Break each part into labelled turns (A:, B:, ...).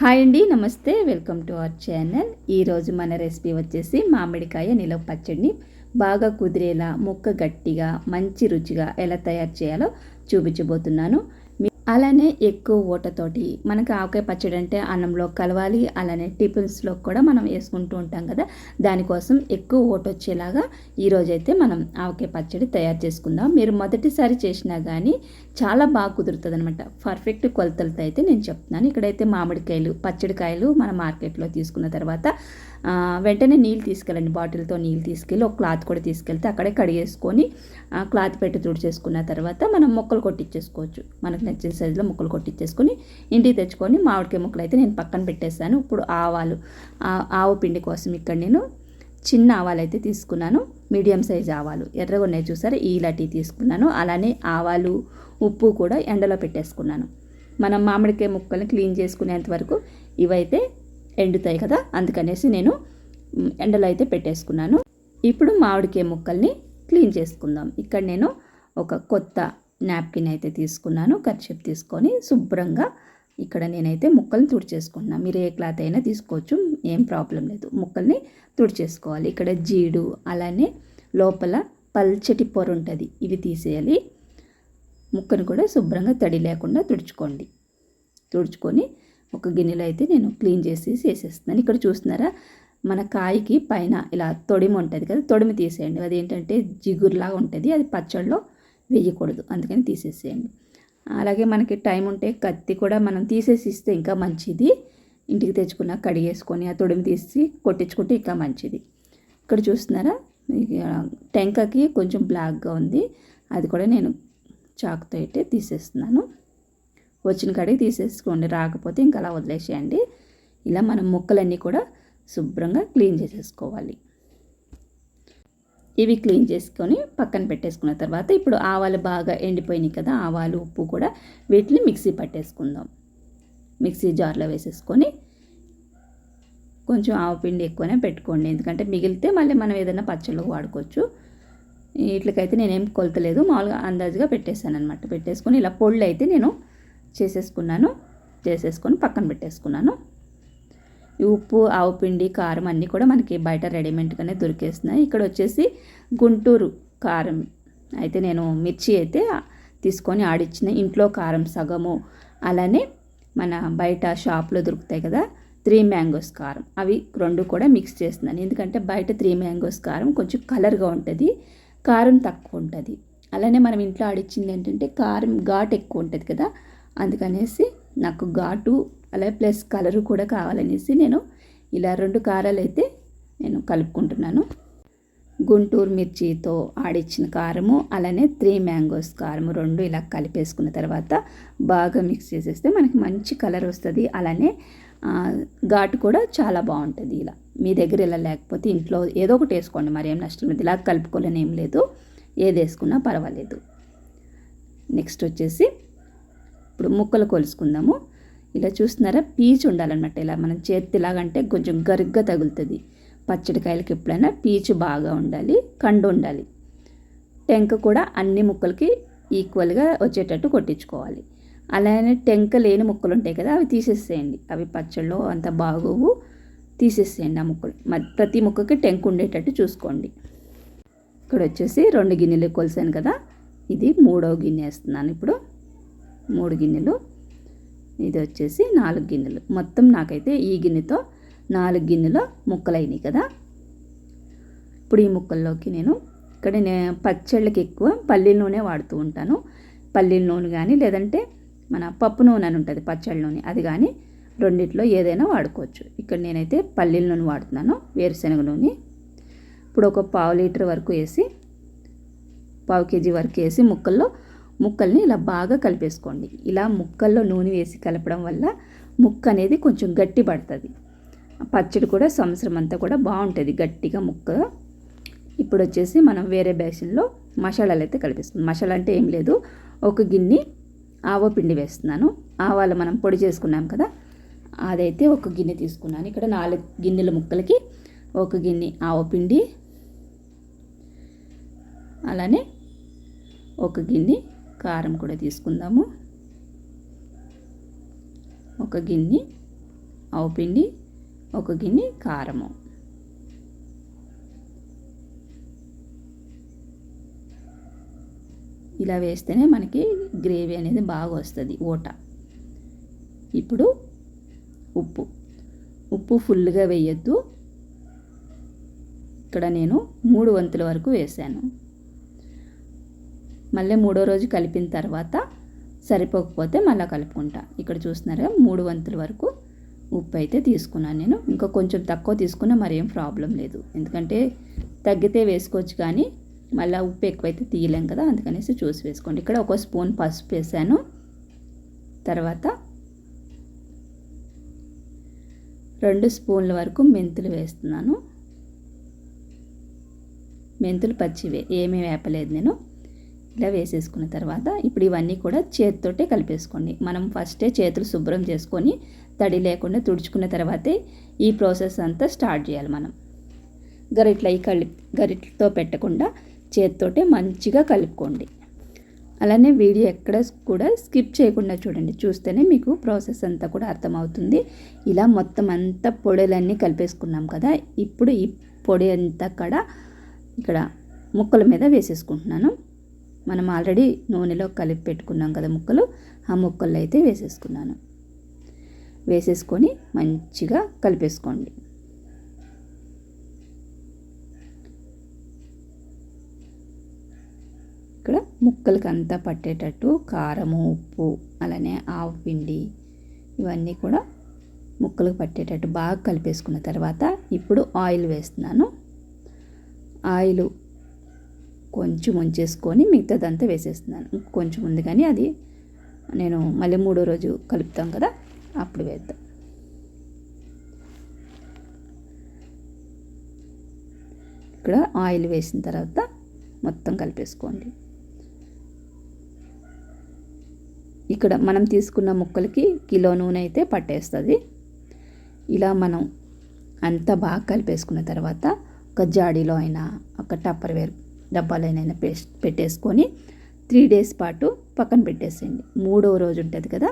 A: Hi అండి నమస్తే welcome to our channel. ఈరోజు మన రెసిపీ వచ్చేసి మామిడికాయ నిలవ పచ్చడిని బాగా కుదిరేలా ముక్క గట్టిగా మంచి రుచిగా ఎలా తయారు చేయాలో చూపించబోతున్నాను. అలానే ఎక్కువ ఊటతోటి మనకు ఆవకాయ పచ్చడి అంటే అన్నంలో కలవాలి అలానే టిఫిన్స్లో కూడా మనం వేసుకుంటూ ఉంటాం కదా. దానికోసం ఎక్కువ ఓట వచ్చేలాగా ఈరోజైతే మనం ఆవకాయ పచ్చడి తయారు చేసుకుందాం. మీరు మొదటిసారి చేసినా కానీ చాలా బాగా కుదురుతుంది అనమాట పర్ఫెక్ట్ కొలతలతో అయితే నేను చెప్తున్నాను. ఇక్కడైతే మామిడికాయలు పచ్చడికాయలు మనం మార్కెట్లో తీసుకున్న తర్వాత వెంటనే నీళ్ళు తీసుకెళ్ళండి. బాటిల్తో నీళ్ళు తీసుకెళ్ళి ఒక క్లాత్ కూడా తీసుకెళ్తే అక్కడే కడిగేసుకొని క్లాత్ పెట్టి తుడిచేసుకున్న తర్వాత మనం ముక్కలు కొట్టించేసుకోవచ్చు మనకు నచ్చిన సైజులో ముక్కలు కొట్టించేసుకొని ఇంటికి తెచ్చుకొని మామిడికాయ ముక్కలు అయితే నేను పక్కన పెట్టేస్తాను ఇప్పుడు ఆవాలు ఆవు పిండి కోసం ఇక్కడ నేను చిన్న ఆవాలు అయితే తీసుకున్నాను. మీడియం సైజ్ ఆవాలు. ఎర్రగా ఉన్నాయి చూసారా? ఈలాంటివి తీసుకున్నాను. అలానే ఆవాలు ఉప్పు కూడా ఎండలో పెట్టేసుకున్నాను. మనం మామిడికాయ ముక్కల్ని క్లీన్ చేసుకునేంత వరకు ఇవైతే ఎండుతాయి కదా అందుకనేసి నేను ఎండలో అయితే పెట్టేసుకున్నాను. ఇప్పుడు మామిడికాయ ముక్కల్ని క్లీన్ చేసుకుందాం. ఇక్కడ నేను ఒక కొత్త నాప్కిన్ అయితే తీసుకున్నాను. కర్చీప్ తీసుకొని శుభ్రంగా ఇక్కడ నేనైతే ముక్కల్ని తుడిచేసుకుంటున్నాను మీరు ఏ క్లాత్ అయినా తీసుకోవచ్చు ఏం ప్రాబ్లం లేదు. ముక్కల్ని తుడిచేసుకోవాలి. ఇక్కడ జీడు అలానే లోపల పల్చటి పొర ఉంటుంది ఇవి తీసేయాలి. ముక్కను కూడా శుభ్రంగా తడి లేకుండా తుడుచుకోండి. తుడుచుకొని ఒక గిన్నెలో అయితే నేను క్లీన్ చేసి వేసేస్తున్నాను ఇక్కడ చూస్తున్నారా? మన కాయకి పైన ఇలా తొడిమి ఉంటుంది కదా తొడిమి తీసేయండి. అది ఏంటంటే జిగురులాగా ఉంటుంది అది పచ్చళ్ళలో వేయకూడదు అందుకని తీసేసేయండి. అలాగే మనకి టైం ఉంటే కత్తి కూడా మనం తీసేసి ఇస్తే ఇంకా మంచిది. ఇంటికి తెచ్చుకున్న కడిగేసుకొని ఆ తొడిమి తీసి కొట్టించుకుంటే ఇంకా మంచిది. ఇక్కడ చూస్తున్నారా? టెంకకి కొంచెం బ్లాక్గా ఉంది. అది కూడా నేను చాకుతో అయితే తీసేస్తున్నాను. వచ్చిన కాడికి తీసేసుకోండి. రాకపోతే ఇంకా అలా వదిలేసేయండి. ఇలా మనం ముక్కలన్నీ కూడా శుభ్రంగా క్లీన్ చేసేసుకోవాలి. ఇవి క్లీన్ చేసుకొని పక్కన పెట్టేసుకున్న తర్వాత ఇప్పుడు ఆవాలు బాగా ఎండిపోయినాయి కదా ఆవాలు ఉప్పు కూడా వీటిని మిక్సీ పట్టేసుకుందాం. మిక్సీ జార్లో వేసేసుకొని కొంచెం ఆవపిండి ఎక్కువనే పెట్టుకోండి. ఎందుకంటే మిగిలితే మళ్ళీ మనం ఏదైనా పచ్చళ్ళు వాడుకోవచ్చు. వీటికైతే నేనేం కొలతలేదు మామూలుగా అందాజుగా పెట్టేశాను అనమాట పెట్టేసుకొని ఇలా పొళ్ళు అయితే నేను చేసేసుకున్నాను. చేసేసుకొని పక్కన పెట్టేసుకున్నాను. ఈ ఉప్పు ఆవు పిండి కారం అన్నీ కూడా మనకి బయట రెడీమేడ్గానే దొరికేస్తున్నాయి. ఇక్కడ వచ్చేసి గుంటూరు కారం. అయితే నేను మిర్చి అయితే తీసుకొని ఆడిచ్చిన ఇంట్లో కారం సగము అలానే మన బయట షాప్లో దొరుకుతాయి కదా త్రీ మ్యాంగోస్ కారం. అవి రెండు కూడా మిక్స్ చేస్తున్నాను. ఎందుకంటే బయట త్రీ మ్యాంగోస్ కారం కొంచెం కలర్గా ఉంటుంది కారం తక్కువ ఉంటుంది. అలానే మనం ఇంట్లో ఆడిచ్చింది ఏంటంటే కారం ఘాట్ ఎక్కువ ఉంటుంది కదా అందుకనేసి నాకు ఘాటు అలాగే ప్లస్ కలరు కూడా కావాలనేసి నేను ఇలా రెండు కారాలు అయితే నేను కలుపుకుంటున్నాను. గుంటూరు మిర్చితో ఆడిచ్చిన కారము అలానే త్రీ మ్యాంగోస్ కారము రెండు ఇలా కలిపేసుకున్న తర్వాత బాగా మిక్స్ చేసేస్తే మనకి మంచి కలర్ వస్తుంది. అలానే ఘాటు కూడా చాలా బాగుంటుంది ఇలా. మీ దగ్గర ఇలా లేకపోతే ఇంట్లో ఏదో ఒకటి వేసుకోండి. మరి ఏం నష్టం లేదు. ఇలా కలుపుకోలేని ఏం లేదు. ఏది వేసుకున్నా పర్వాలేదు. నెక్స్ట్ వచ్చేసి ఇప్పుడు ముక్కలు కొలుసుకుందాము ఇలా చూస్తున్నారా? పీచు ఉండాలన్నమాట ఇలా. మనం చేతిలాగంటే కొంచెం గరిగ్గా తగులుతుంది. పచ్చడికాయలకి ఎప్పుడైనా పీచు బాగా ఉండాలి కండు ఉండాలి. టెంక కూడా అన్ని ముక్కలకి ఈక్వల్గా వచ్చేటట్టు కొట్టించుకోవాలి. అలానే టెంక లేని ముక్కలు ఉంటాయి కదా అవి తీసేసేయండి. అవి పచ్చళ్ళు అంత బాగోవు తీసేసేయండి ఆ ముక్కలు. ప్రతి ముక్కకి టెంక ఉండేటట్టు చూసుకోండి. ఇక్కడ వచ్చేసి రెండు గిన్నెలు కొలిసాను కదా ఇది మూడవ గిన్నె వేస్తున్నాను ఇప్పుడు. మూడు గిన్నెలు. ఇది వచ్చేసి నాలుగు గిన్నెలు. మొత్తం నాకైతే ఈ గిన్నెతో నాలుగు గిన్నెలో ముక్కలైనాయి కదా. ఇప్పుడు ఈ ముక్కల్లోకి నేను ఇక్కడ నేను పచ్చళ్ళకి ఎక్కువ పల్లీల నూనె వాడుతూ ఉంటాను. పల్లీల నూనె కానీ లేదంటే మన పప్పు నూనె అని ఉంటుంది పచ్చళ్ళ నూనె. అది కానీ రెండిట్లో ఏదైనా వాడుకోవచ్చు. ఇక్కడ నేనైతే పల్లీల నూనె వాడుతున్నాను వేరుశనగ నూనె. ఇప్పుడు ఒక పావు లీటర్ వరకు వేసి పావు కేజీ వరకు వేసి ముక్కల్లో ముక్కల్ని ఇలా బాగా కలిపేసుకోండి. ఇలా ముక్కల్లో నూనె వేసి కలపడం వల్ల ముక్క అనేది కొంచెం గట్టి పడుతుంది. పచ్చడి కూడా సంవత్సరం అంతా కూడా బాగుంటుంది గట్టిగా ముక్క. ఇప్పుడు వచ్చేసి మనం వేరే బేసిన్లో మసాలాలు అయితే కలిపిస్తుంది మసాలా అంటే ఏం లేదు. ఒక గిన్నె ఆవ పిండి వేస్తున్నాను. ఆవాలు మనం పొడి చేసుకున్నాం కదా అదైతే ఒక గిన్నె తీసుకున్నాను. ఇక్కడ నాలుగు గిన్నెల ముక్కలకి ఒక గిన్నె ఆవ పిండి అలానే ఒక గిన్నె కారం కూడా తీసుకుందాము. ఒక గిన్నె ఆవుపిండి ఒక గిన్నె కారము. ఇలా వేస్తేనే మనకి గ్రేవీ అనేది బాగా వస్తుంది ఓట. ఇప్పుడు ఉప్పు. ఉప్పు ఫుల్గా వేయొద్దు. ఇక్కడ నేను మూడు వంతుల వరకు వేసాను. మళ్ళీ మూడో రోజు కలిపిన తర్వాత సరిపోకపోతే మళ్ళీ కలుపుకుంటా. ఇక్కడ చూస్తున్నారా మూడు వంతుల వరకు ఉప్పు అయితే తీసుకున్నాను నేను. ఇంకా కొంచెం తక్కువ తీసుకున్నా మరేం ప్రాబ్లం లేదు. ఎందుకంటే తగ్గితే వేసుకోవచ్చు కానీ మళ్ళీ ఉప్పు ఎక్కువైతే తీయలేం కదా అందుకనేసి చూసి వేసుకోండి. ఇక్కడ ఒక స్పూన్ పసుపు వేసాను. తర్వాత రెండు స్పూన్ల వరకు మెంతులు వేస్తున్నాను. మెంతులు పచ్చివే ఏమీ వేపలేదు నేను. ఇలా వేసేసుకున్న తర్వాత ఇప్పుడు ఇవన్నీ కూడా చేతితోటే కలిపేసుకోండి. మనం ఫస్టే చేతులు శుభ్రం చేసుకొని తడి లేకుండా తుడుచుకున్న తర్వాతే ఈ ప్రాసెస్ అంతా స్టార్ట్ చేయాలి మనం. గరిట్ల ఈ కలి గరిట్లతో పెట్టకుండా చేతితోటే మంచిగా కలుపుకోండి. అలానే వీడియో ఎక్కడ కూడా స్కిప్ చేయకుండా చూడండి. చూస్తేనే మీకు ప్రాసెస్ అంతా కూడా అర్థమవుతుంది. ఇలా మొత్తం అంతా పొడిలన్నీ కలిపేసుకున్నాం కదా ఇప్పుడు ఈ పొడి అంతా కూడా ఇక్కడ ముక్కల మీద వేసేసుకుంటున్నాను. మనం ఆల్రెడీ నూనెలో కలిపి పెట్టుకున్నాం కదా ముక్కలు ఆ ముక్కల్లో అయితే వేసేసుకున్నాను. వేసేసుకొని మంచిగా కలిపేసుకోండి. ఇక్కడ ముక్కలకి అంతా పట్టేటట్టు కారము ఉప్పు అలానే ఆవు పిండి ఇవన్నీ కూడా ముక్కలకు పట్టేటట్టు బాగా కలిపేసుకున్న తర్వాత ఇప్పుడు ఆయిల్ వేస్తున్నాను. ఆయిల్ కొంచెం ఉంచేసుకొని మిగతాదంతా వేసేస్తున్నాను. కొంచెం ఉంది కానీ అది నేను మళ్ళీ మూడో రోజు కలుపుతాం కదా అప్పుడు వేద్దాం. ఇక్కడ ఆయిల్ వేసిన తర్వాత మొత్తం కలిపేసుకోండి. ఇక్కడ మనం తీసుకున్న ముక్కలకి కిలో నూనె అయితే పట్టేస్తుంది. ఇలా మనం అంతా బాగా కలిపేసుకున్న తర్వాత ఒక జాడీలో అయినా ఒక టప్పర్ వేరు డబ్బాలైనా పేస్ట్ పెట్టేసుకొని త్రీ డేస్ పాటు పక్కన పెట్టేసేయండి. మూడో రోజు ఉంటుంది కదా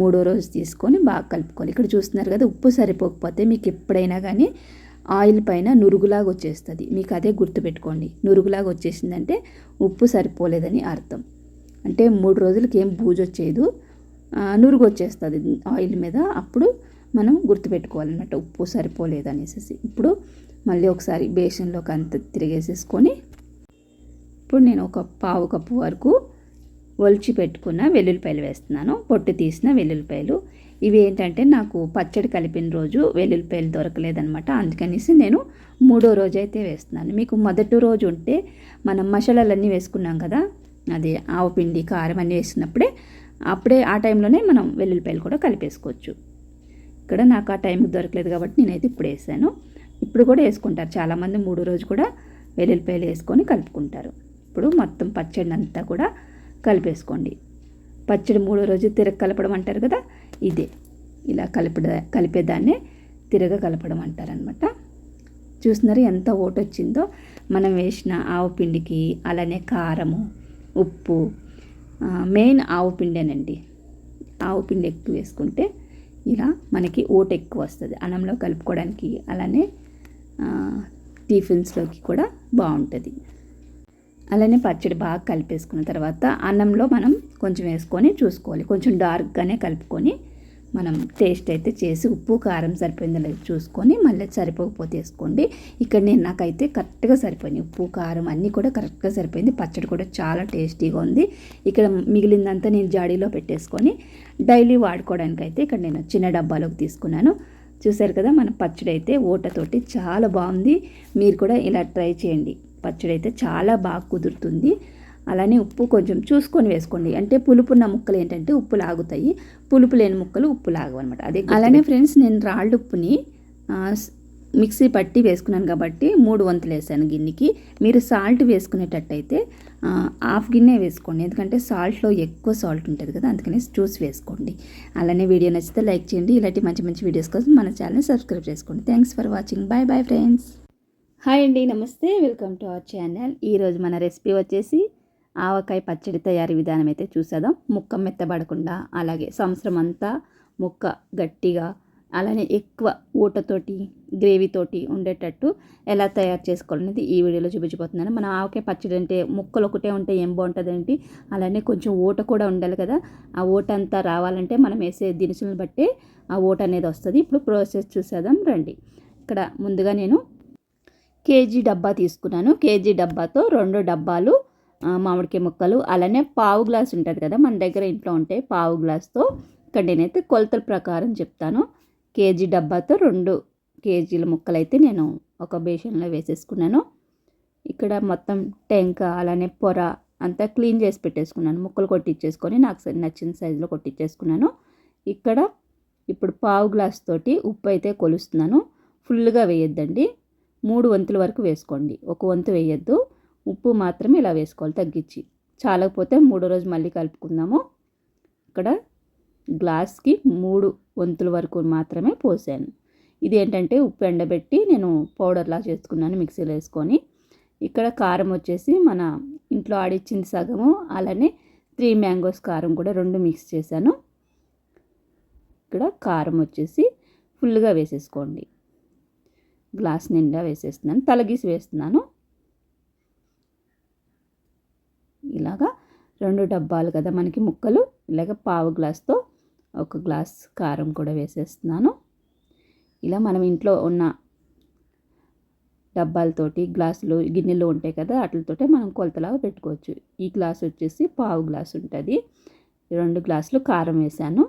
A: మూడో రోజు తీసుకొని బాగా కలుపుకోవాలి ఇక్కడ చూస్తున్నారు కదా ఉప్పు సరిపోకపోతే మీకు ఎప్పుడైనా కానీ ఆయిల్ పైన నురుగులాగా వచ్చేస్తుంది. మీకు అదే గుర్తుపెట్టుకోండి నురుగులాగా వచ్చేసిందంటే ఉప్పు సరిపోలేదని అర్థం. అంటే మూడు రోజులకి ఏం బూజు నురుగు వచ్చేస్తుంది ఆయిల్ మీద అప్పుడు మనం గుర్తుపెట్టుకోవాలన్నమాట ఉప్పు సరిపోలేదు అనేసి ఇప్పుడు మళ్ళీ ఒకసారి బేసన్లోకి అంత తిరిగేసేసుకొని ఇప్పుడు నేను ఒక పావు కప్పు వరకు ఒలిచి పెట్టుకున్న వెల్లుల్లిపాయలు వేస్తున్నాను. పొట్టు తీసిన వెల్లుల్లిపాయలు. ఇవి ఏంటంటే నాకు పచ్చడి కలిపిన రోజు వెల్లుల్లిపాయలు దొరకలేదనమాట అందుకనేసి నేను మూడో రోజు అయితే వేస్తున్నాను. మీకు మొదటి రోజు ఉంటే మనం మసాలాలన్నీ వేసుకున్నాం కదా అది ఆవు పిండి కారం అన్నీ వేసినప్పుడే అప్పుడే ఆ టైంలోనే మనం వెల్లుల్లిపాయలు కూడా కలిపేసుకోవచ్చు. ఇక్కడ నాకు ఆ టైంకి దొరకలేదు కాబట్టి నేనైతే ఇప్పుడు వేసాను. ఇప్పుడు కూడా వేసుకుంటారు. చాలామంది మూడో రోజు కూడా వెల్లుల్లిపాయలు వేసుకొని కలుపుకుంటారు. ఇప్పుడు మొత్తం పచ్చడి అంతా కూడా కలిపేసుకోండి. పచ్చడి మూడో రోజు తిరగ కలపడం అంటారు కదా ఇదే. ఇలా కలిపడ కలిపేదాన్నే తిరగ కలపడం అంటారనమాట చూస్తున్నారు ఎంత ఓటు వచ్చిందో మనం వేసిన ఆవు పిండికి అలానే కారము ఉప్పు మెయిన్ ఆవు పిండేనండి. ఆవు పిండి ఎక్కువ వేసుకుంటే ఇలా మనకి ఓటు ఎక్కువ వస్తుంది. అన్నంలో కలుపుకోవడానికి అలానే టిఫిన్స్లోకి కూడా బాగుంటుంది అలానే పచ్చడి బాగా కలిపేసుకున్న తర్వాత అన్నంలో మనం కొంచెం వేసుకొని చూసుకోవాలి. కొంచెం డార్క్గానే కలుపుకొని మనం టేస్ట్ అయితే చేసి ఉప్పు కారం సరిపోయిందో లేదో చూసుకొని మళ్ళీ సరిపోకపోతే వేసుకోండి. ఇక్కడ నేను నాకైతే కరెక్ట్గా సరిపోయింది ఉప్పు కారం అన్నీ కూడా కరెక్ట్గా సరిపోయింది. పచ్చడి కూడా చాలా టేస్టీగా ఉంది. ఇక్కడ మిగిలిందంతా నేను జాడీలో పెట్టేసుకొని డైలీ వాడుకోవడానికి అయితే ఇక్కడ నేను చిన్న డబ్బాలోకి తీసుకున్నాను. చూశారు కదా మన పచ్చడి అయితే ఓటతోటి చాలా బాగుంది. మీరు కూడా ఇలా ట్రై చేయండి. పచ్చడి అయితే చాలా బాగా కుదురుతుంది. అలానే ఉప్పు కొంచెం చూసుకొని వేసుకోండి. అంటే పులుపున్న ముక్కలు ఏంటంటే ఉప్పు లాగుతాయి. పులుపు లేని ముక్కలు ఉప్పు లాగవు అనమాట అదే అలానే ఫ్రెండ్స్ నేను రాళ్ళు ఉప్పుని మిక్సీ పట్టి వేసుకున్నాను కాబట్టి మూడు వంతులు వేసాను గిన్నెకి. మీరు సాల్ట్ వేసుకునేటట్టయితే హాఫ్ గిన్నె వేసుకోండి. ఎందుకంటే సాల్ట్లో ఎక్కువ సాల్ట్ ఉంటుంది కదా అందుకని చూసి వేసుకోండి. అలానే వీడియో నచ్చితే లైక్ చేయండి. ఇలాంటి మంచి మంచి వీడియోస్ కోసం మన ఛానల్ని సబ్స్క్రైబ్ చేసుకోండి. Thanks for watching. Bye bye friends. Hi అండి నమస్తే. Welcome to our channel. ఈరోజు మన రెసిపీ వచ్చేసి ఆవకాయ పచ్చడి తయారీ విధానం అయితే చూసేద్దాం. ముక్క మెత్తబడకుండా అలాగే సంవత్సరం అంతా ముక్క గట్టిగా అలానే ఎక్కువ ఊటతోటి గ్రేవీతోటి ఉండేటట్టు ఎలా తయారు చేసుకోవాలనేది ఈ వీడియోలో చూపించబోతున్నాను. మన ఆవకాయ పచ్చడి అంటే ముక్కలు ఒకటే ఉంటే ఏం బాగుంటుందంటే అలానే కొంచెం ఊట కూడా ఉండాలి కదా. ఆ ఊట అంతా రావాలంటే మనం వేసే దినుసులను బట్టి ఆ ఊట అనేది వస్తుంది. ఇప్పుడు ప్రాసెస్ చూసేద్దాం. రండి. ఇక్కడ ముందుగా నేను కేజీ డబ్బా తీసుకున్నాను. కేజీ డబ్బాతో రెండు డబ్బాలు మామిడికాయ ముక్కలు అలానే పావు గ్లాస్ ఉంటుంది కదా మన దగ్గర ఇంట్లో ఉంటే పావు గ్లాస్తో ఇక్కడ నేనైతే కొలతల ప్రకారం చెప్తాను. కేజీ డబ్బాతో రెండు కేజీల ముక్కలు అయితే నేను ఒక బేషన్లో వేసేసుకున్నాను. ఇక్కడ మొత్తం టెంక అలానే పొర అంతా క్లీన్ చేసి పెట్టేసుకున్నాను. ముక్కలు కొట్టించేసుకొని నాకు నచ్చిన సైజులో కొట్టించేసుకున్నాను ఇక్కడ ఇప్పుడు పావు గ్లాస్ తోటి ఉప్పు అయితే కొలుస్తున్నాను. ఫుల్గా వేయొద్దండి. మూడు వంతుల వరకు వేసుకోండి. ఒక వంతు వేయద్దు. ఉప్పు మాత్రమే ఇలా వేసుకోవాలి తగ్గించి. చాలకపోతే మూడో రోజు మళ్ళీ కలుపుకుందాము. ఇక్కడ గ్లాస్కి మూడు వంతుల వరకు మాత్రమే పోసాను. ఇది ఏంటంటే ఉప్పు ఎండబెట్టి నేను పౌడర్లా చేసుకున్నాను మిక్సీలో వేసుకొని. ఇక్కడ కారం వచ్చేసి మన ఇంట్లో ఆడిచ్చింది సగము అలానే త్రీ మ్యాంగోస్ కారం కూడా రెండు మిక్స్ చేశాను. ఇక్కడ కారం వచ్చేసి ఫుల్గా వేసేసుకోండి. గ్లాస్ నిండా వేసేస్తున్నాను తలగీసి వేస్తున్నాను. ఇలాగా రెండు డబ్బాలు కదా మనకి ముక్కలు ఇలాగ పావు గ్లాస్తో ఒక గ్లాస్ కారం కూడా వేసేస్తున్నాను. ఇలా మనం ఇంట్లో ఉన్న డబ్బాలతోటి గ్లాసులు గిన్నెలు ఉంటాయి కదా వాటితోటే మనం కొలతలాగా పెట్టుకోవచ్చు. ఈ గ్లాస్ వచ్చేసి పావు గ్లాస్ ఉంటుంది. రెండు గ్లాసులు కారం వేసాను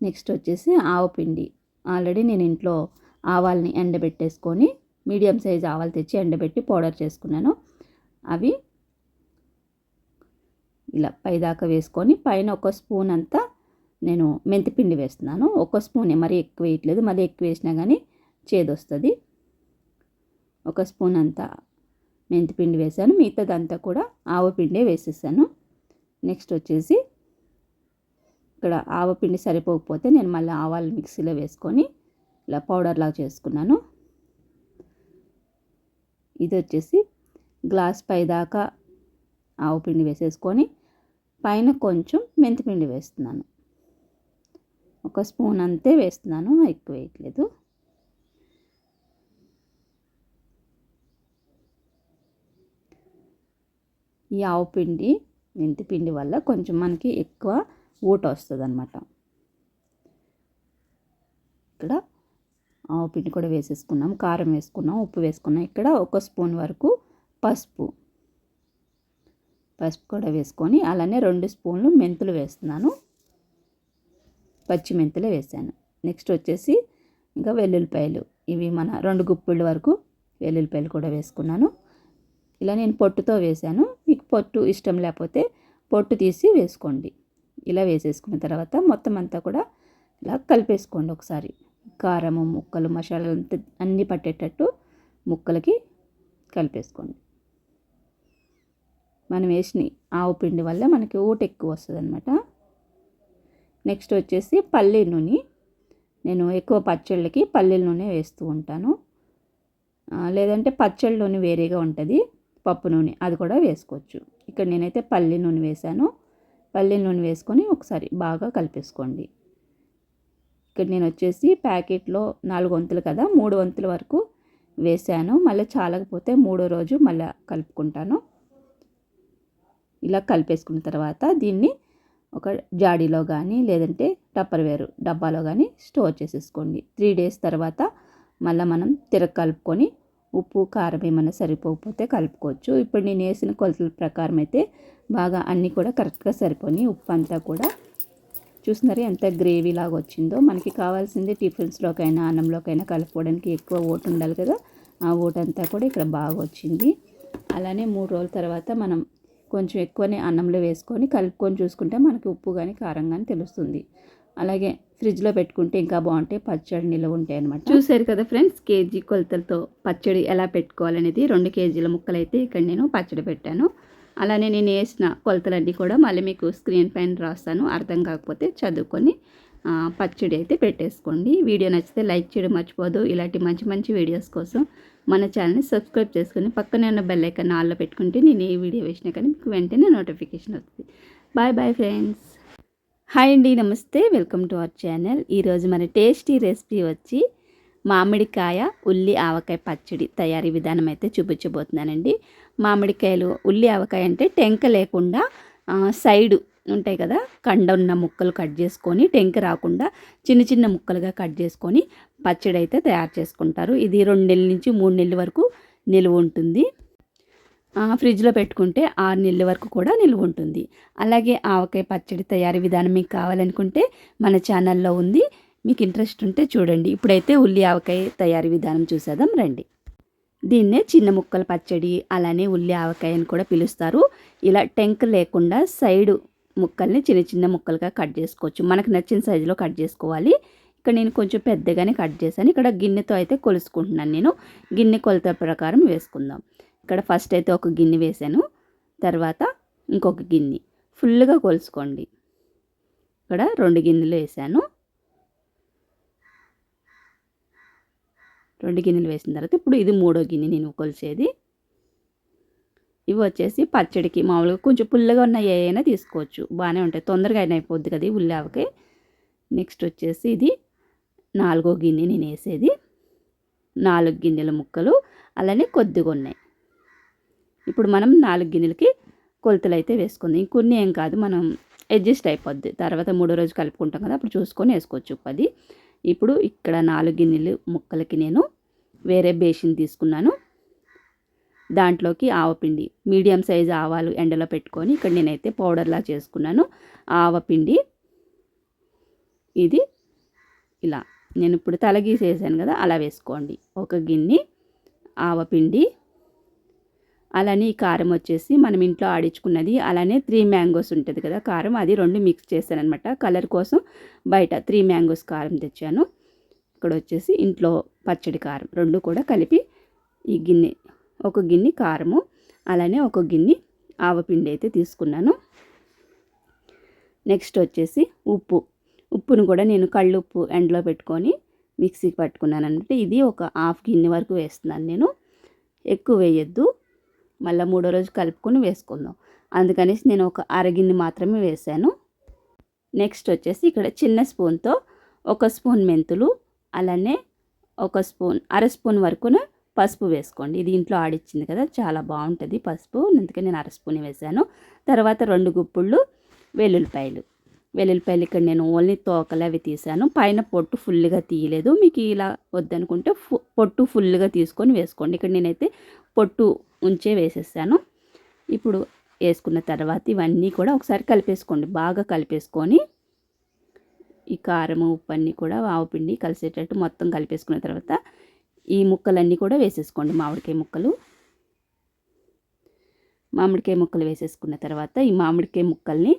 A: నెక్స్ట్ వచ్చేసి ఆవపిండి ఆల్రెడీ నేను ఇంట్లో ఆవాల్ని ఎండబెట్టేసుకొని మీడియం సైజ్ ఆవాలు తెచ్చి ఎండబెట్టి పౌడర్ చేసుకున్నాను. అవి ఇలా పైదాకా వేసుకొని పైన ఒక స్పూన్ అంతా నేను మెంతిపిండి వేస్తున్నాను. ఒక స్పూనే మరీ ఎక్కువ వేయట్లేదు. మళ్ళీ ఎక్కువ వేసినా కానీ చేదొస్తుంది. ఒక స్పూన్ అంతా మెంతిపిండి వేసాను మిగతాదంతా కూడా ఆవపిండే వేసేసాను. నెక్స్ట్ వచ్చేసి ఇక్కడ ఆవపిండి సరిపోకపోతే నేను మళ్ళీ ఆవాలు మిక్సీలో వేసుకొని ఇలా పౌడర్లాగా చేసుకున్నాను. ఇది వచ్చేసి గ్లాస్ పై దాకా ఆవు పిండి వేసేసుకొని పైన కొంచెం మెంతిపిండి వేస్తున్నాను. ఒక స్పూన్ అంతే వేస్తున్నాను ఎక్కువ వేయట్లేదు. ఈ ఆవు పిండి మెంతిపిండి వల్ల కొంచెం మనకి ఎక్కువ ఊట వస్తుంది అనమాట ఇక్కడ పిండి కూడా వేసేసుకున్నాం కారం వేసుకున్నాం ఉప్పు వేసుకున్నాం. ఇక్కడ ఒక స్పూన్ వరకు పసుపు. పసుపు కూడా వేసుకొని అలానే రెండు స్పూన్లు మెంతులు వేస్తున్నాను. పచ్చి మెంతులు వేసాను. నెక్స్ట్ వచ్చేసి ఇంకా వెల్లుల్లిపాయలు. ఇవి మన రెండు గుప్పిళ్ళ వరకు వెల్లుల్లిపాయలు కూడా వేసుకున్నాను. ఇలా నేను పొట్టుతో వేసాను. మీకు పొట్టు ఇష్టం లేకపోతే పొట్టు తీసి వేసుకోండి. ఇలా వేసేసుకున్న తర్వాత మొత్తం అంతా కూడా ఇలా కలిపేసుకోండి ఒకసారి. కారము ముక్కలు మసాలాలు అంతా అన్నీ పట్టేటట్టు ముక్కలకి కలిపేసుకోండి. మనం వేసిన ఆవు పిండి వల్ల మనకి ఊట ఎక్కువ వస్తుంది అనమాట నెక్స్ట్ వచ్చేసి పల్లీ నూనె. నేను ఎక్కువ పచ్చళ్ళకి పల్లీల నూనె వేస్తూ ఉంటాను. లేదంటే పచ్చళ్ళ నూనె వేరేగా ఉంటుంది పప్పు నూనె అది కూడా వేసుకోవచ్చు. ఇక్కడ నేనైతే పల్లి నూనె వేసాను పల్లి నూనె వేసుకొని ఒకసారి బాగా కలిపేసుకోండి. ఇక్కడ నేను వచ్చేసి ప్యాకెట్లో నాలుగు వంతులు కదా మూడు వంతుల వరకు వేసాను. మళ్ళీ చాలకపోతే మూడో రోజు మళ్ళీ కలుపుకుంటాను. ఇలా కలిపేసుకున్న తర్వాత దీన్ని ఒక జాడీలో కానీ లేదంటే టప్పర్వేరు డబ్బాలో కానీ స్టోర్ చేసేసుకోండి. త్రీ డేస్ తర్వాత మళ్ళీ మనం తిరగ కలుపుకొని ఉప్పు కారం ఏమైనా సరిపోకపోతే కలుపుకోవచ్చు. ఇప్పుడు నేను వేసిన కొలతల ప్రకారం అయితే బాగా అన్నీ కూడా కరెక్ట్గా సరిపోయి ఉప్పు అంతా కూడా చూస్తున్నారా ఎంత గ్రేవీ లాగా వచ్చిందో? మనకి కావాల్సింది టిఫిన్స్లోకైనా అన్నంలోకైనా కలుపుకోవడానికి ఎక్కువ ఓటు ఉండాలి కదా. ఆ ఓటంతా కూడా ఇక్కడ బాగా వచ్చింది. అలానే మూడు రోజుల తర్వాత మనం కొంచెం ఎక్కువనే అన్నంలో వేసుకొని కలుపుకొని చూసుకుంటే మనకి ఉప్పు కానీ కారం కానీ తెలుస్తుంది. అలాగే ఫ్రిడ్జ్లో పెట్టుకుంటే ఇంకా బాగుంటాయి. పచ్చడి నిల్వ ఉంటాయి అనమాట చూసారు కదా ఫ్రెండ్స్ కేజీ కొలతలతో పచ్చడి ఎలా పెట్టుకోవాలనేది? రెండు కేజీల ముక్కలు అయితే ఇక్కడ నేను పచ్చడి పెట్టాను. అలానే నేను వేసిన కొలతలన్నీ కూడా మళ్ళీ మీకు స్క్రీన్ పైన రాస్తాను. అర్థం కాకపోతే చదువుకొని పచ్చడి అయితే పెట్టేసుకోండి. వీడియో నచ్చితే లైక్ చేయడం మర్చిపోదు. ఇలాంటి మంచి మంచి వీడియోస్ కోసం మన ఛానల్ని సబ్స్క్రైబ్ చేసుకొని పక్కనే ఉన్న బెల్ ఐకాన్ ఆల్లో పెట్టుకుంటే నేను ఏ వీడియో వేసినా కానీ మీకు వెంటనే నోటిఫికేషన్ వస్తుంది. Bye bye friends. హాయ్ అండి నమస్తే. Welcome to our channel. ఈరోజు మన టేస్టీ రెసిపీ వచ్చి మామిడికాయ ఉల్లి ఆవకాయ పచ్చడి తయారీ విధానం అయితే చూపించబోతున్నానండి. మామిడికాయలు ఉల్లి ఆవకాయ అంటే టెంక లేకుండా సైడు ఉంటాయి కదా కండ ఉన్న ముక్కలు కట్ చేసుకొని టెంక రాకుండా చిన్న చిన్న ముక్కలుగా కట్ చేసుకొని పచ్చడి అయితే తయారు చేసుకుంటారు. ఇది రెండు నెలల నుంచి మూడు నెలల వరకు నిలువ ఉంటుంది. ఫ్రిడ్జ్లో పెట్టుకుంటే ఆరు నెలల వరకు కూడా నిల్వ ఉంటుంది. అలాగే ఆవకాయ పచ్చడి తయారీ విధానం మీకు కావాలనుకుంటే మన ఛానల్లో ఉంది. మీకు ఇంట్రెస్ట్ ఉంటే చూడండి. ఇప్పుడైతే ఉల్లి ఆవకాయ తయారీ విధానం చూసేద్దాం రండి. దీన్నే చిన్న ముక్కల పచ్చడి అలానే ఉల్లి ఆవకాయ అని కూడా పిలుస్తారు. ఇలా టెంక్ లేకుండా సైడు ముక్కల్ని చిన్న చిన్న ముక్కలుగా కట్ చేసుకోవచ్చు. మనకు నచ్చిన సైజులో కట్ చేసుకోవాలి. ఇక్కడ నేను కొంచెం పెద్దగానే కట్ చేశాను. ఇక్కడ గిన్నెతో అయితే కొలుసుకుంటున్నాను నేను. గిన్నె కొలత ప్రకారం వేసుకుందాం. ఇక్కడ ఫస్ట్ అయితే ఒక గిన్నె వేసాను తర్వాత ఇంకొక గిన్నె. ఫుల్గా కొలుసుకోండి. ఇక్కడ రెండు గిన్నెలు వేసాను రెండు గిన్నెలు వేసిన తర్వాత ఇప్పుడు ఇది మూడో గిన్నె నేను కొలిసేది ఇవి వచ్చేసి పచ్చడికి మామూలుగా కొంచెం పుల్లగా ఉన్న ఏ అయినా తీసుకోవచ్చు. బాగానే ఉంటాయి. తొందరగా అయిన అయిపోద్ది కదా ఉల్లావకి నెక్స్ట్ వచ్చేసి ఇది నాలుగో గిన్నె నేను వేసేది. నాలుగు గిన్నెల ముక్కలు అలానే కొద్దిగా ఉన్నాయి. ఇప్పుడు మనం నాలుగు గిన్నెలకి కొలతలు అయితే వేసుకుంది. ఇంకొన్ని ఏం కాదు. మనం అడ్జస్ట్ అయిపోద్ది. తర్వాత మూడో రోజు కలుపుకుంటాం కదా అప్పుడు చూసుకొని వేసుకోవచ్చు పది ఇప్పుడు ఇక్కడ నాలుగు గిన్నెలు ముక్కలకి నేను వేరే బేసిన్ తీసుకున్నాను. దాంట్లోకి ఆవపిండి మీడియం సైజు ఆవాలు ఎండలో పెట్టుకొని ఇక్కడ నేనైతే పౌడర్లా చేసుకున్నాను. ఆవపిండి ఇది ఇలా. నేను ఇప్పుడు తలగీసేసాను కదా అలా వేసుకోండి. ఒక గిన్నె ఆవపిండి అలానే ఈ కారం వచ్చేసి మనం ఇంట్లో ఆడించుకున్నది అలానే త్రీ మ్యాంగోస్ ఉంటుంది కదా కారం అది రెండు మిక్స్ చేశాను అనమాట కలర్ కోసం బయట త్రీ మ్యాంగోస్ కారం తెచ్చాను. ఇక్కడ వచ్చేసి ఇంట్లో పచ్చడి కారం రెండు కూడా కలిపి ఈ గిన్నె ఒక గిన్నె కారము అలానే ఒక గిన్నె ఆవపిండి అయితే తీసుకున్నాను. నెక్స్ట్ వచ్చేసి ఉప్పు. ఉప్పును కూడా నేను కళ్ళుప్పు ఎండలో పెట్టుకొని మిక్సీకి పట్టుకున్నాను అంటే ఇది ఒక హాఫ్ గిన్నె వరకు వేస్తున్నాను నేను. ఎక్కువ వేయొద్దు. మళ్ళీ మూడో రోజు కలుపుకొని వేసుకుందాం. అందుకనేసి నేను ఒక అరగిన్ని మాత్రమే వేసాను. నెక్స్ట్ వచ్చేసి ఇక్కడ చిన్న స్పూన్తో ఒక స్పూన్ మెంతులు అలానే ఒక స్పూన్ అర స్పూన్ వరకున పసుపు వేసుకోండి. ఇది ఇంట్లో ఆడిచ్చింది కదా చాలా బాగుంటుంది పసుపు. అందుకే నేను అర స్పూన్ వేసాను. తర్వాత రెండు గుప్పుళ్ళు వెల్లుల్లిపాయలు. వెల్లుల్లిపాయలు ఇక్కడ నేను ఓన్లీ తోకలు అవి తీసాను. పైన పొట్టు ఫుల్గా తీయలేదు. మీకు ఇలా వద్దనుకుంటే పొట్టు ఫుల్గా తీసుకొని వేసుకోండి. ఇక్కడ నేనైతే పొట్టు ఉంచే వేసేసాను. ఇప్పుడు వేసుకున్న తర్వాత ఇవన్నీ కూడా ఒకసారి కలిపేసుకోండి. బాగా కలిపేసుకొని ఈ కారం ఉప్పు అన్నీ కూడా ఆవుపిండి కలిసేటట్టు మొత్తం కలిపేసుకున్న తర్వాత ఈ ముక్కలన్నీ కూడా వేసేసుకోండి. మామిడికాయ ముక్కలు. మామిడికాయ ముక్కలు వేసేసుకున్న తర్వాత ఈ మామిడికాయ ముక్కల్ని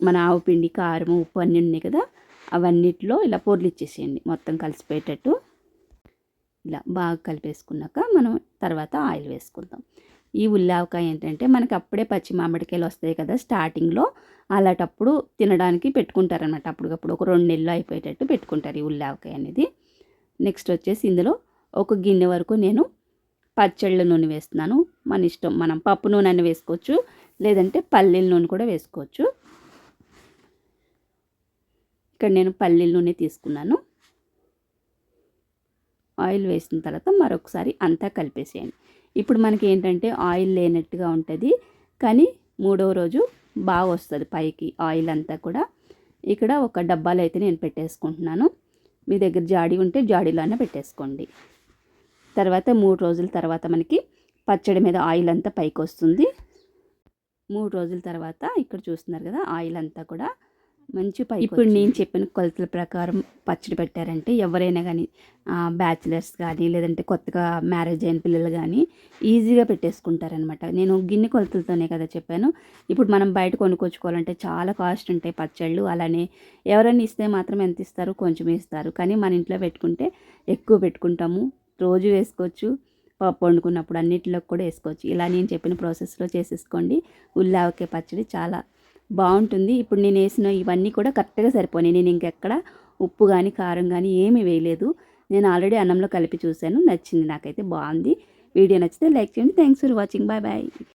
A: మన ఆవుపిండి కారం ఉప్పు అన్నీ ఉన్నాయి కదా అవన్నిటిలో ఇలా పొర్లు ఇచ్చేసేయండి మొత్తం కలిసిపోయేటట్టు. ఇలా బాగా కలిపేసుకున్నాక మనం తర్వాత ఆయిల్ వేసుకుందాం. ఈ ఉల్లావకాయ ఏంటంటే మనకి అప్పుడే పచ్చి మామిడికాయలు వస్తాయి కదా స్టార్టింగ్లో. అలాంటప్పుడు తినడానికి పెట్టుకుంటారనమాట అప్పటికప్పుడు ఒక రెండు నెలలు అయిపోయేటట్టు పెట్టుకుంటారు ఈ ఉల్లావకాయ అనేది. నెక్స్ట్ వచ్చేసి ఇందులో ఒక గిన్నె వరకు నేను పచ్చళ్ళ నూనె వేస్తున్నాను. మన ఇష్టం మనం పప్పు నూనె అని వేసుకోవచ్చు లేదంటే పల్లీల నూనె కూడా వేసుకోవచ్చు. ఇక్కడ నేను పల్లీల నూనె తీసుకున్నాను. ఆయిల్ వేసిన తర్వాత మరొకసారి అంతా కలిపేసేయండి. ఇప్పుడు మనకి ఏంటంటే ఆయిల్ లేనట్టుగా ఉంటుంది కానీ మూడవ రోజు బాగా వస్తుంది పైకి ఆయిల్ అంతా కూడా. ఇక్కడ ఒక డబ్బాలో అయితే నేను పెట్టేసుకుంటున్నాను. మీ దగ్గర జాడీ ఉంటే జాడీలోనే పెట్టేసుకోండి. తర్వాత మూడు రోజుల తర్వాత మనకి పచ్చడి మీద ఆయిల్ అంతా పైకి వస్తుంది మూడు రోజుల తర్వాత ఇక్కడ చూస్తున్నారు కదా ఆయిల్ అంతా కూడా మంచి పై ఇప్పుడు నేను చెప్పిన కొలతల ప్రకారం పచ్చడి పెట్టారంటే ఎవరైనా కానీ బ్యాచిలర్స్ కానీ లేదంటే కొత్తగా మ్యారేజ్ అయిన పిల్లలు కానీ ఈజీగా పెట్టేసుకుంటారనమాట నేను గిన్నె కొలతలతోనే కదా చెప్పాను. ఇప్పుడు మనం బయట కొనుక్కొచ్చుకోవాలంటే చాలా కాస్ట్ ఉంటాయి పచ్చళ్ళు. అలానే ఎవరైనా ఇస్తే మాత్రం ఎంత ఇస్తారు? కొంచెం ఇస్తారు. కానీ మన ఇంట్లో పెట్టుకుంటే ఎక్కువ పెట్టుకుంటాము. రోజు వేసుకోవచ్చు. పప్పు వండుకున్నప్పుడు అన్నింటిలో కూడా వేసుకోవచ్చు. ఇలా నేను చెప్పిన ప్రాసెస్లో చేసేసుకోండి. ఉల్లావకే పచ్చడి చాలా బాగుంటుంది. ఇప్పుడు నేను వేసిన ఇవన్నీ కూడా కరెక్ట్గా సరిపోయి నేను ఇంకెక్కడ ఉప్పు కానీ కారం కానీ ఏమీ వేయలేదు. నేను ఆల్రెడీ అన్నంలో కలిపి చూశాను. నచ్చింది నాకైతే బాగుంది. వీడియో నచ్చితే లైక్ చేయండి. Thanks for watching. Bye bye.